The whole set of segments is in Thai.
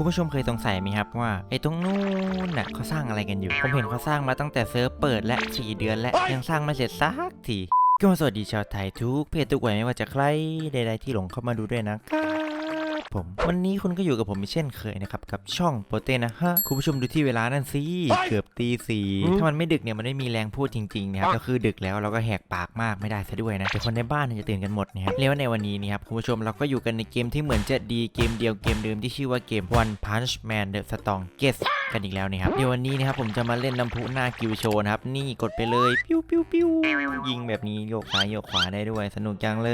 คุณผู้ชมเคยสงสัยไหมครับว่าไอ้ตรงนู้นน่ะเขาสร้างอะไรกันอยู่ ผมเห็นเขาสร้างมาตั้งแต่เซิร์ฟเปิดและ 4 เดือนและยังสร้างไม่เสร็จสักทีก็มาสวัสดีชาวไทยทุกเพศทุกวัยไม่ว่าจะใครใดๆที่หลงเข้ามาดูด้วยนะครับ ผม วันนี้คุณก็อยู่กับผมเช่นเคยนะครับ กับช่องโปเต้นะฮะ คุณผู้ชมดูที่เวลานั่นสิ เกือบตีสี่ถ้ามันไม่ดึกเนี่ยมันไม่มีแรงพูดจริงๆนะครับก็คือดึกแล้วเราก็แหกปากมากไม่ได้ซะด้วยนะเดี๋ยวคนในบ้านเนี่ยจะตื่นกันหมดนะครับเรียกว่าในวันนี้นี่ครับคุณผู้ชมเราก็อยู่กันในเกมที่เหมือนจะดีเกมเดียวเกมเดิมที่ชื่อว่าเกม One Punch Man The Strongest กันอีกแล้วนะครับเดี๋ยววันนี้นะครับผมจะมาเล่นน้ำพุหน้ากิวโชว์นะครับนี่กดไปเลย ปิ้วปิ้วปิ้วยิงแบบนี้โยกซ้ายโยกขวาได้ด้วยสนุกจังเล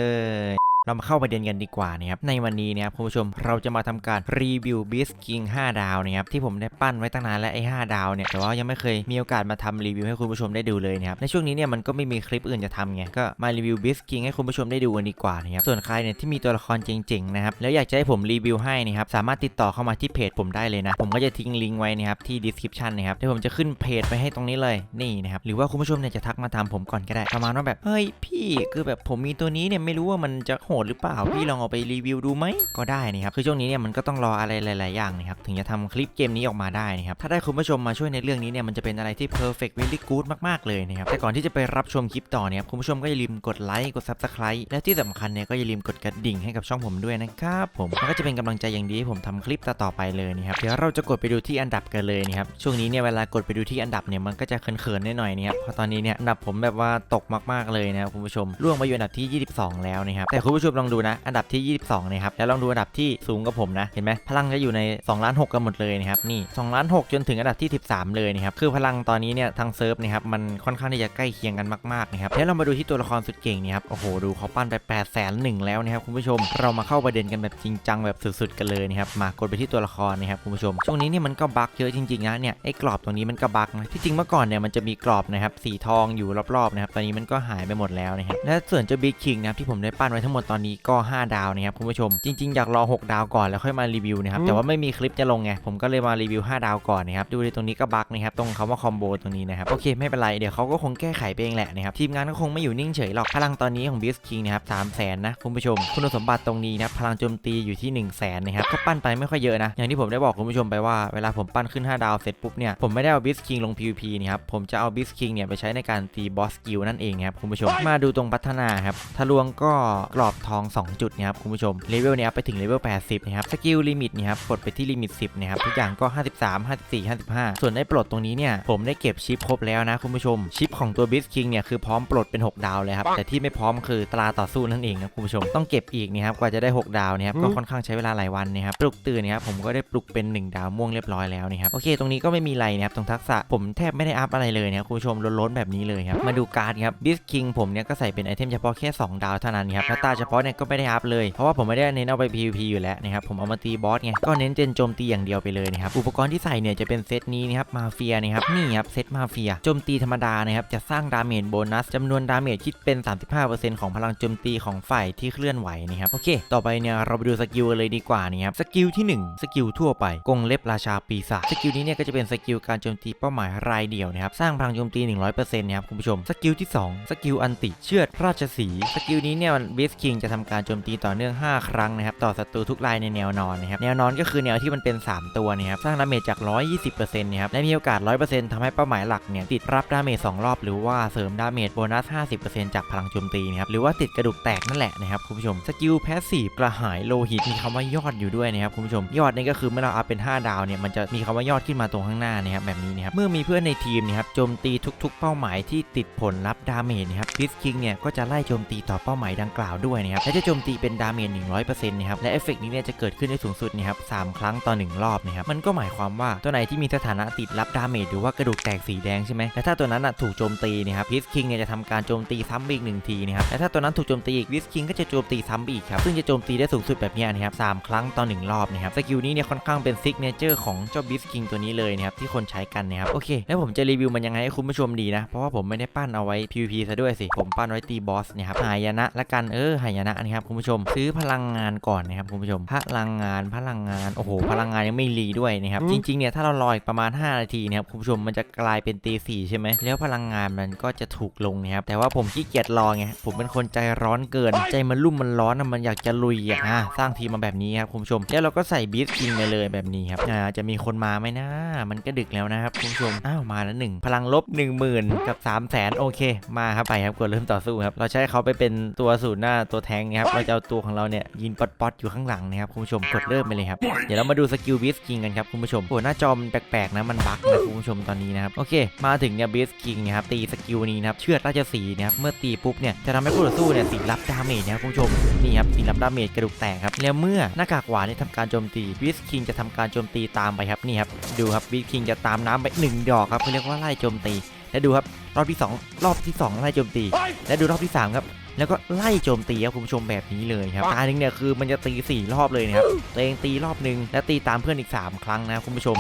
ย เรามาเข้าประเด็นกันดีกว่านะครับในวันนี้นะครับคุณผู้ชมเราจะมาทำการรีวิวบิสกิง5 ดาวนะครับที่ผมได้ปั้นไว้ตั้งนานแล้วไอ้5ดาวเนี่ยแต่ว่ายังไม่เคยมีโอกาสมาทำรีวิวให้คุณผู้ชมได้ดูเลยนะครับในช่วงนี้เนี่ยมันก็ไม่มีคลิปอื่นจะทำไงก็มารีวิวบิสกิงให้คุณผู้ชมได้ดูกันดีกว่านะครับส่วนใครเนี่ยที่มีตัวละครเจ๋งๆนะครับแล้วอยากจะให้ผมรีวิวให้นะครับสามารถติดต่อเข้ามาที่เพจผมได้เลยนะผมก็จะทิ้งลิงก์ไว้นะครับที่ description นะครับเดี๋ยวผมจะขึ้นเพจไปให้ตรงนี้เลยนี่นะครับหรือว่าคุณผู้ชมเนี่ยจะทักมาถามผมก่อนก็ได้ประมาณว่าแบบเฮ้ยพี่คือแบบผมมีตัวนี้เนี่ยไม่รู้ว่ามันจะโหดหรือเปล่า พี่ลองเอาไปรีวิวดูไหมก็ได้นะครับคือช่วงนี้เนี่ยมันก็ต้องรออะไรหลาย ๆ อย่างนะครับถึงจะทำคลิปเกมนี้ออกมาได้นะครับถ้าได้คุณผู้ชมมาช่วยในเรื่องนี้เนี่ยมันจะเป็นอะไรที่ perfect very good มาก ๆ เลยนะครับแต่ก่อนที่จะไปรับชมคลิปต่อเนี่ยคุณผู้ชมก็อย่าลืมกดไลค์กด subscribe และที่สำคัญเนี่ยก็อย่าลืมกดกระดิ่งให้กับช่องผมด้วยนะครับผมมันก็จะเป็นกำลังใจอย่างดีให้ผมทำคลิปต่อๆไปเลยนะครับเดี๋ยวเราจะกดไปดูที่อันดับกันเลยนะครับช่วงนี้เนี่ยเวลากดไปดูที่อันดับเนี่ยมันก็จะเขินๆหน่อยๆนะครับเพราะตอนนี้เนี่ยอันดับผมแบบว่าตกมากๆเลยนะครับคุณผู้ชมล่วงมาอยู่อันดับที่ 22 แล้วนะครับแต่คุณผู้ชมลองดูนะ อันดับที่ 22นะครับแล้วลองดูอันดับที่สูงกว่าผมนะเห็นไหมพลังจะอยู่ใน2ล้าน6กันหมดเลยนะครับนี่2ล้าน6จนถึงอันดับที่ 13 เลยนะครับคือพลังตอนนี้เนี่ยทางเซิร์ฟนะครับมันค่อนข้างที่จะใกล้เคียงกันมากๆนะครับแล้วเรามาดูที่ตัวละครสุดเก่งนี่ครับโอ้โหดูเขาปั้นไป8 0 0 0 0 0แล้วนะครับคุณผู้ชมเรามาเข้าประเด็นกันแบบจริงจังแบบสุดๆกันเลยนะครับมากดไปที่ตัวละครนะครับคุณผู้ชม ช่วงนี้เนี่ยมันก็บั๊กเยอะจริงๆนะเนี่ยไอ้กรอบตรงนี้มันก็บั๊กนะที่จริงเมื่อก่อนเนี่ยมันจะมีกรอบนะครับสีทองอยู่รอบๆนะครับตอนนี้มันก็หายไปหมดแล้วนะครับและส่วนเจ้าบิ๊กคิงนะครับที่ผมได้ปั้นไว้ทั้งหมดตอนนี้ก็ 5 ดาวนะครับคุณผู้ชม จริงๆ อยากรอ 6 ดาวก่อนแล้วค่อยมารีวิวนะครับ แต่ว่าไม่มีคลิปจะลงไง ผมก็เลยมารีวิว 5 ดาวก่อนนะครับ ดูในตรงนี้ก็บั๊กนะครับ ตรงคำว่าคอมโบตรงนี้นะครับ โอเค ไม่เป็นไร เดี๋ยวเขาก็คงแก้ไขไปเองแหละนะครับ ทีมงานก็คงไม่อยู่นิ่งเฉยหรอก พลังตอนนี้ของบิ๊กคิงนะครับสามแสนนะคุณผู้ชม คุณสมบัติตรงนี้นะครับพลังโจมตีอยู่ที่1 0 0 0 0แสนนะครับก็ปั้นไปไม่ค่อยเยอะนะ อย่างที่ผมได้บอกคุณผู้ชมไปว่าเวลาผมปั้นขึ้น 5 ดาวเสร็จปุ๊บเนี่ย ผมไม่ได้เอาบิสคิงลง PVP นี่ครับ ผมจะเอาบิสคิงเนี่ยไปใช้ในการตีบอสกิลนั่นเองครับคุณผู้ชม มาดูตรงพัฒนาครับทะลวงก็กรอบทอง 2 จุดนะครับคุณผู้ชมเลเวลเนี่ยไปถึงเลเวล80นะครับสกิลลิมิตเนี่ยครับกดไปที่ลิมิต 10นะครับทุกอย่างก็ 53 54 55 ส่วนได้ปลดตรงนี้เนี่ยผมได้เก็บชิปครบแล้วนะคุณผู้ชมชิปของตัวบิสคิงเนี่ยคือพร้อมปลดเป็น 6 ดาวเลยครับแต่ที่ไม่พร้อมคือตราต่อสู้นั่นเองนะคุณผู้ชมต้องเก็บอีกนะครับกว่าจะได้ 6 ดาวเนี่ยครับก็ค่อนข้างใช้เวลาหลายวันนะครับปลุกตื่นนะครับผมก็ได้ปลุกเป็น 1 ดาวม่วงเรียบร้อยแล้วนะครับโอเค ตรงนี้ก็ไม่มีอะไรนะครับตรงทักษะผมแทบไม่ได้อัพอะไรเลยนะครับคุณผู้ชมล้นๆแบบนี้เลยครับมาดูการ์ดครับบิสคิงผมเนี่ยก็ใส่เป็นไอเทมเฉพาะแค่ 2 ดาวเท่านั้นครับแล้วตาเฉพาะเนี่ยก็ไม่ได้อัพเลย เพราะว่าผมไม่ได้เน้นเอาไป PVP อยู่แล้วนะครับ ผมเอามาตีบอสไง ก็เน้นเจนโจมตีอย่างเดียวไปเลยนะครับ อุปกรณ์ที่ใส่เนี่ยจะเป็นเซตนี้นะครับ มาเฟียนะครับ นี่ครับเซตมาเฟีย โจมตีธรรมดานะครับ จะสร้างดาเมจโบนัสจำนวนดาเมจคิดเป็น 35%ของพลังโจมตีของฝ่ายที่เคลื่อนไหวนะครับ โอเค ต่อไปเนี่ยเราไปดูสกิลกันเลยดีกว่านี่ครับ สกิลที่ 1 สกิลทั่วไป กงเล็บราชาปีศาจ สกิลนี้เนี่ยก็จะเป็นสกิลการโจมตีเป้าหมายรายเดียวนะครับ สร้างพลังโจมตี 100%นะครับคุณผู้ชม สกิลที่ 2 สกิลอันติ เชือดราชสีห์สกิลนี้เนี่ยเบสคิงจะทำการโจมตีต่อเนื่อง 5 ครั้งนะครับต่อศัตรูทุกรายในแนวนอนนะครับแนวนอนก็คือแนวที่มันเป็น 3 ตัวนะครับสร้างดาเมจจาก 120%นะครับและมีโอกาส 100%ทำให้เป้าหมายหลักเนี่ยติดรับดาเมจ2รอบหรือว่าเสริมดาเมจโบนัส 50%จากพลังโจมตีนะครับหรือว่าติดกระดูกแตกนั่นแหละนะครับคุณผู้ชมสกิลแพสซีฟกระหายโลหิตมีคำว่ายอดอยู่ด้วยนะครับคุณผู้ชมยอดนี่ก็คือเมื่อเราอัพเป็น 5 ดาวเนี่ยมันจะมีคำว่ายอดขึ้นมาตรงข้างหน้านะครับแบบนี้นะครับเมื่อมีเพื่อนในทีมนะครับโจมตีทุก ๆ เป้าหมายที่ติดผลลัพธ์ดาเมจนะครับพิสคิงเนี่ยก็จะไล่โจมตีต่อเป้าหมายดังกล่าวด้วยนะครับและจะโจมตีเป็นดาเมจ100%นะครับและเอฟเฟกต์นี้เนี่ยจะเกิดขึ้นได้สูงสุดนะครับสามครั้งต่อ 1 รอบนะครับมันก็หมายความว่าตัวไหนที่มีสถานะติดรับดาเมจหรือว่ากระดูกแตกสีแดงใช่ไหมและถ้าตัวนั้นอะถูกโจมตีนะครับพิสคิงเนี่ยจะทำการโจมตีซ้ำอีกหนึ่งทีนะครับและถ้าตัวนั้นถูกโจมตีอีกพิสคิงก็จะโจมตีซ้ำอีกครับซึ่งจะโจมตีได้สูงสุดแบบนี้นะครับสามครั้งต่อหนึ่งรอบนะครับสกิลนี้เนี่ยค่อนข้างเป็นซิกเนเจอร์ของเจ้าบิสคิงตัวนี้เลยนะครับที่คนใช้กันนะครับโอเค แล้วผมจะรีวิวมันยังไงให้คุณผู้ชมดีนะ เพราะว่าผมไม่ได้ปั้นเอาไว้ PVP ซะด้วยสิ ผมปั้นไว้ตีบอสนี่ยครับหายนะละกันเออหายายนะนะครับคุณผู้ชมซื้อพลังงานก่อนนะครับคุณผู้ชม พลังงานพลังงานโอ้โหพลังงานยังไม่รีด้วยนะครับจริงๆเนี่ยถ้าเรารออีกประมาณ 5 นาทีนะครับคุณผู้ชมมันจะกลายเป็นตีสี่ใช่ไหมแล้วพลังงานมันก็จะถูกลงนะครับแต่ว่าผมขี้เกียจรอไงผมเป็นคนใจร้อนเกิน ใจมันรุ่มมันร้อนอะมันอยากจะลุยอะอะสร้างทีมมาแบบนี้ครับคุณผู้ชมแล้วเราก็ใส่บีสกินไปเลยแบบนี้ครับอ่าจะมีคนมาไหมนะมันก็ดึกแล้วนะครับคุณผู้ชมอ้าวมาแล้วหนึ่งพลังลบ 1 0,000 กับ 3 0 0แสนโอเค มาครับไปครับกดเริ่มต่อสู้ครับเราใช้เขาไปเป็นตัวสูตรหน้าตัวแทงนะครับเราจะเอาตัวของเราเนี่ยยิงป๊อตๆอยู่ข้างหลังนะครับคุณผู้ชมกดเริ่มไปเลยครับเดี๋ยวเรามาดูสกิลบีสกิงกันครับคุณผู้ชมโอ้หน้าจอมนแปลกๆนะมันบั๊กนะคุณผู้ชมตอนนี้นะครับโอเค มาถึงเนี่ยบีสกิงนะครับตีสกิลนี้นะครับเชือดราชสีห์นะครับเมื่อตีปุ๊บเนี่ยจะทำให้คู่ต่อสู้เนี่ยสีรับดาเมจนะครับคุณผู้ชมนี่ครับสีรับดาเมจกระดูกแตกครับแล้วเมื่อหน้ากากหวานเนี่ยทำการโจมตีบีสกิงจะทำการโจมตีตามไปครับนี่ครับดูครับบีสกิงจะตามน้ำไปหนึ่งดอกครับเขาเรียกว่าไล่โจมตีและดูครับรอบที่สองรอบที่สองไล่โจมตี และดูรอบที่สามครับ แล้วก็ไล่โจมตีครับคุณผู้ชมแบบนี้เลยครับตาหนึ่งเนี่ยคือมันจะตีสี่รอบเลยนะครับตัวเองตีรอบหนึ่งแล้วตีตามเพื่อนอีกสามครั้งนะครับคุณผู้ชม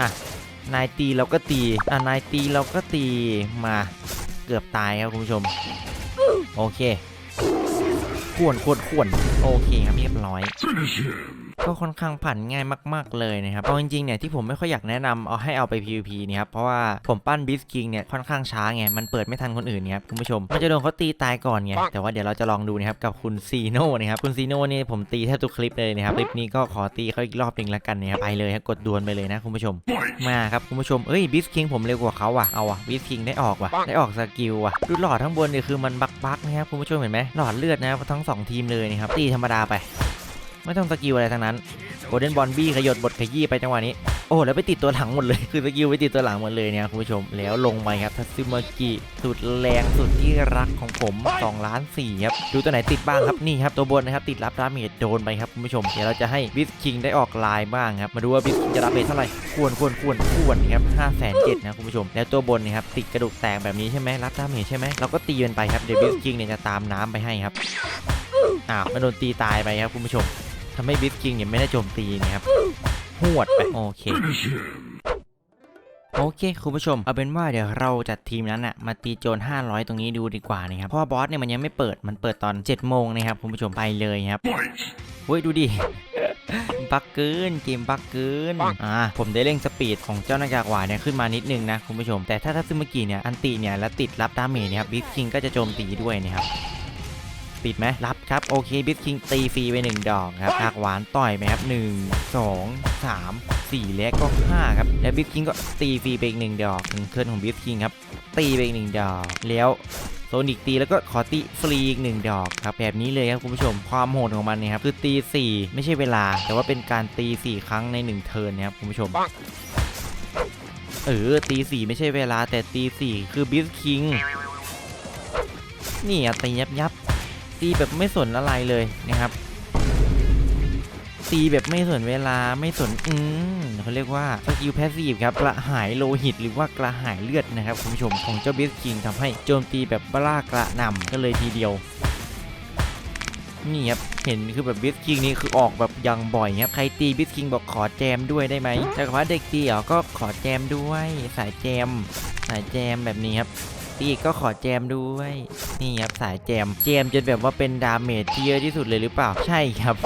อะนายตีเราก็ตีอะนายตีเราก็ตีมาเกือบตายครับคุณผู้ชมโอเคขวนขวนขวนโอเคครับเรียบร้อย ก็ค่อนข้างผ่านง่ายมาก ๆ เลยนะครับเอาจริงๆเนี่ยที่ผมไม่ค่อยอยากแนะนำเอาให้เอาไป PVP เนี่ยครับเพราะว่าผมปั้นบิสกิงเนี่ยค่อนข้างช้าไงมันเปิดไม่ทันคนอื่นเนี่ยครับคุณผู้ชมมันจะโดนเขาตีตายก่อนไงแต่ว่าเดี๋ยวเราจะลองดูนะครับกับคุณซีโน่นะครับคุณซีโน่นี่ผมตีแทบทุกคลิปเลยนะครับคลิปนี้ก็ขอตีเขาอีกรอบหนึ่งแล้วกันนะครับไปเลยครับกดดวลไปเลยนะคุณผู้ชมมาครับคุณผู้ชมเอ้ยบิสคิงผมเร็วกว่าเขาว่ะเอาว่ะบิสคิงได้ออกว่ะได้ออกสกิลว่ะดูหลอดทั้งบนเนี่ยคือมันบักบักๆนะครับคุณผู้ชมเห็นไหมหลอดเลือดนะครับทั้งสองทีมเลยนะครับตีธรรมดาไป ไม่ต้องสกิลอะไรทั้งนั้นโกลเด้นบอลบี้ขยดบทขยี้ไปจังหวะนี้โอ้แล้วไปติดตัวหลังหมดเลยคือสกิลไปติดตัวหลังหมดเลยเนี่ยคุณผู้ชมแล้วลงไปครับทัซึมากิสุดแรงสุดที่รักของผม2ล้าน4ครับดูตัวไหนติดบ้างครับนี่ครับตัวบนนะครับติดรับดาเมจโดนไปครับคุณผู้ชมเดี๋ยวเราจะให้บิสคิงได้ออกลายบ้างครับมาดูว่าบิสคิงจะรับเมจเท่าไหร่ควรควรควรควรครับห้าแสนเจ็ดนะคุณผู้ชม แล้วตัวบนนะครับติดกระดูกแตกแบบนี้ใช่ไหมรับดาเมจใช่ไหมเราก็ตีมันไปครับเดี๋ยวบิสคิงเนี่ยจะตามน้ำไปให้ครับอ้าวมันโดนตีตายไปครับคุณผู้ชมำให้บิสคิงเนี่ยไม่ได้โจมตีนะครับหวดไปโอเคโอเคคุณผู้ชมเอาเป็นว่าเดี๋ยวเราจัดทีมนั้นอะมาตีโจร500 ตรงนี้ดูดีกว่านะครับเพราะว่าบอสเนี่ยมันยังไม่เปิดมันเปิดตอน7โมงนะครับคุณผู้ชมไปเลยครับเฮ้ยดูดิบักเกินเกมบักเกินอ่าผมได้เร่งสปีดของเจ้าหน้ากากหวานเนี่ยขึ้นมานิดนึงนะคุณผู้ชม แต่ถ้าถ้าซึมากิเนี่ยอันตีเนี่ยแล้วติดรับดาเมจเนี่ยครับบิสคิงก็จะโจมตีด้วยนะครับ ติดไหมรับครับ โอเคบิสคิงตีฟรีไป 1 ดอกครับหากหวานต่อยไหมครับ1 2 3 4และก็5ครับ แล้วบิสคิงก็ตีฟรีไปอีก1ดอกหนึ่งเคลื่อนของบิสคิงครับ ตีไปอีก1ดอก แล้วโซนิกตีแล้วก็ขอตีฟรีอีก1ดอกครับ แบบนี้เลยครับคุณผู้ชมความโหดของมันเนี่ยครับคือตี 4 ไม่ใช่เวลา แต่ว่าเป็นการตี 4 ครั้งใน 1 เทิร์นนะครับคุณผู้ชมเออตีสี่ไม่ใช่เวลาแต่ตีสี่คือบิสคิงนี่อะตียับยับ ตีแบบไม่สนอะไรเลยนะครับตีแบบไม่สนเวลาไม่สนอืมเขาเรียกว่าสกิลแพสซีฟครับกระหายโลหิตหรือว่ากระหายเลือดนะครับคุณผู้ชมของเจ้าบิสคิงทำให้โจมตีแบบบลากระหน่ำก็เลยทีเดียวนี่ครับเห็นคือแบบบิสคิงนี่คือออกแบบยังบ่อยครับใครตีบิสคิงบอกขอแจมด้วยได้ไหมแต่ว่าเด็กตีเหรอก็ขอแจมด้วยสายแจม สายแจมแบบนี้ครับ ตีอีกก็ขอแจมด้วย นี่ครับสายแจม แจมจนแบบว่าเป็นดาเมจที่เยอะที่สุดเลยหรือเปล่า ใช่ครับ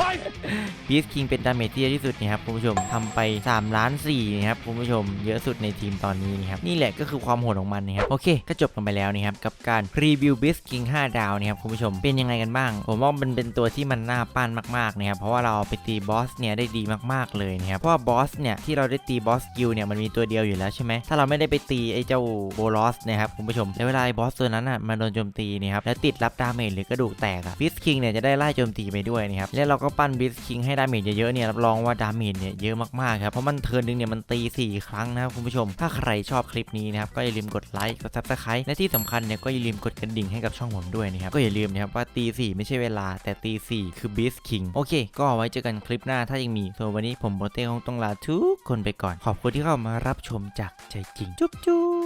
บีสคิงเป็นดาเมจที่เยอะที่สุดนี่ครับคุณผู้ชมทำไป3ล้าน4นะครับคุณผู้ชมเยอะสุดในทีมตอนนี้นะครับนี่แหละก็คือความโหดของมันนะครับโอเค ก็จบกันไปแล้วนะครับกับการรีวิวบีสคิง5ดาวนะครับคุณผู้ชมเป็นยังไงกันบ้าง ผมว่ามันเป็นตัวที่มันน่าปั้นมากๆนะครับเพราะว่าเราไปตีบอสเนี่ยได้ดีมากๆเลยนะครับเพราะว่าบอสเนี่ยที่เราได้ตีบอสกิลเนี่ยมันมีตัวเดียวอยู่แล้วใช่ไหมถ้าเราไม่ได้ไปตีไอ้เจ้าโบลอสนะครับคุณผู้ชมแล้วเวลาไอ้บอสตัวนั้นอะมันโดนโจมตีนะครับแล้วติดรับดาเมจหรือกระดูกแตกอะบิสคิงเนี่ยจะได้ไล่โจมตีไปด้วยนะครับแล้วเราก็ปั้นบิสคิงให้ดาเมจเยอะๆเนี่ยรับรองว่าดาเมจเนี่ยเยอะมากๆครับเพราะมันเทิร์นหนึงเนี่ยมันตี 4 ครั้งนะครับคุณผู้ชม ถ้าใครชอบคลิปนี้นะครับก็อย่าลืมกดไลค์กดซับสไครต์และที่สำคัญเนี่ยก็อย่าลืมกดกระดิ่งให้กับช่องผมด้วยนะครับก็อย่าลืมนะครับว่าตี4ไม่ใช่เวลาแต่ตี4คือบิสคิงโอเค ก็ไว้เจอกันคลิปหน้าถ้ายังมีส่วนวันนี้ผมโบเต้คงต้องลาทุกคนไปก่อน ขอบคุณที่เข้ามารับชมจากใจจริง จุ๊บ